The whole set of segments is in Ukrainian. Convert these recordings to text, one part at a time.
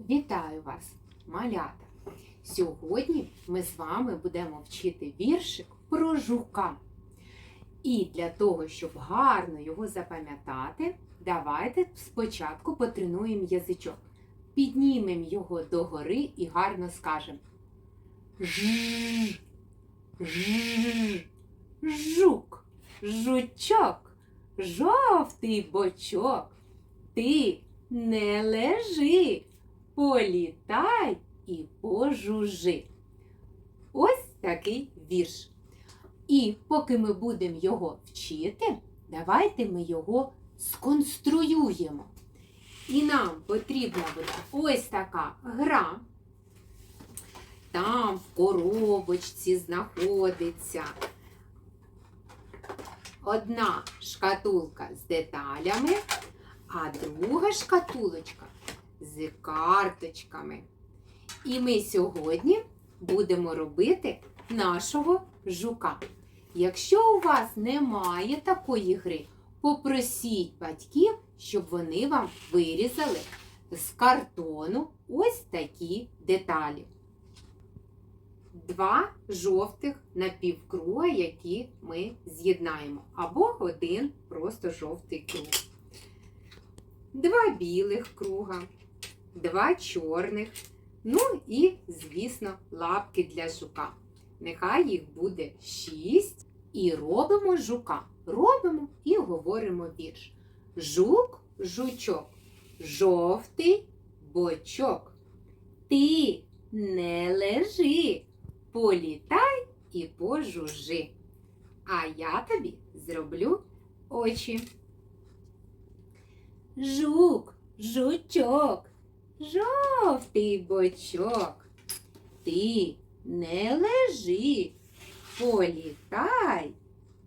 Вітаю вас, малята! Сьогодні ми з вами будемо вчити віршик про жука. І для того, щоб гарно його запам'ятати, давайте спочатку потренуємо язичок. Піднімемо його догори і гарно скажемо. Ж, ж, жук, жучок, жовтий бочок. Ти не лежи, політай і пожужи. Ось такий вірш. І поки ми будемо його вчити, давайте ми його сконструюємо. І нам потрібна буде ось така гра. Там в коробочці знаходиться одна шкатулка з деталями, а друга шкатулочка з карточками. І ми сьогодні будемо робити нашого жука. Якщо у вас немає такої гри, попросіть батьків, щоб вони вам вирізали з картону ось такі деталі. Два жовтих напівкруга, які ми з'єднаємо, або один просто жовтий круг. Два білих круга, два чорних, ну і, звісно, лапки для жука. Нехай їх буде шість. І робимо жука. Робимо і говоримо вірш. Жук, жучок, жовтий бочок. Ти не лежи, політай і пожужи. А я тобі зроблю очі. Жук, жучок, жовтий бочок. Ти не лежи, політай,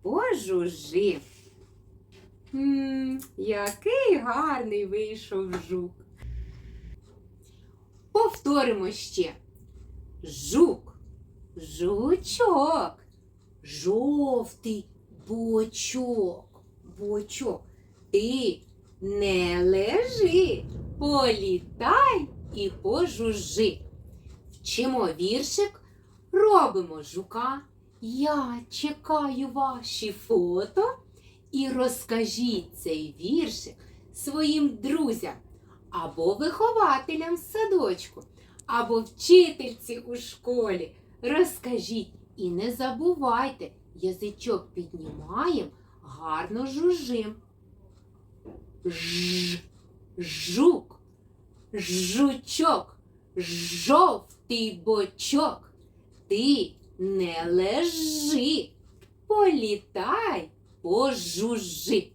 пожужи. М, який гарний вийшов жук. Повторимо ще. Жук, жучок, жовтий бочок, бочок. Ти не лежи, політай і пожужи. Вчимо віршик, робимо жука. Я чекаю ваші фото і розкажіть цей віршик своїм друзям або вихователям з садочку, або вчительці у школі. Розкажіть і не забувайте, язичок піднімаємо, гарно жужжим. Ж, жук, жучок, жовтий бочок. Ти не лежи, політай, пожужи.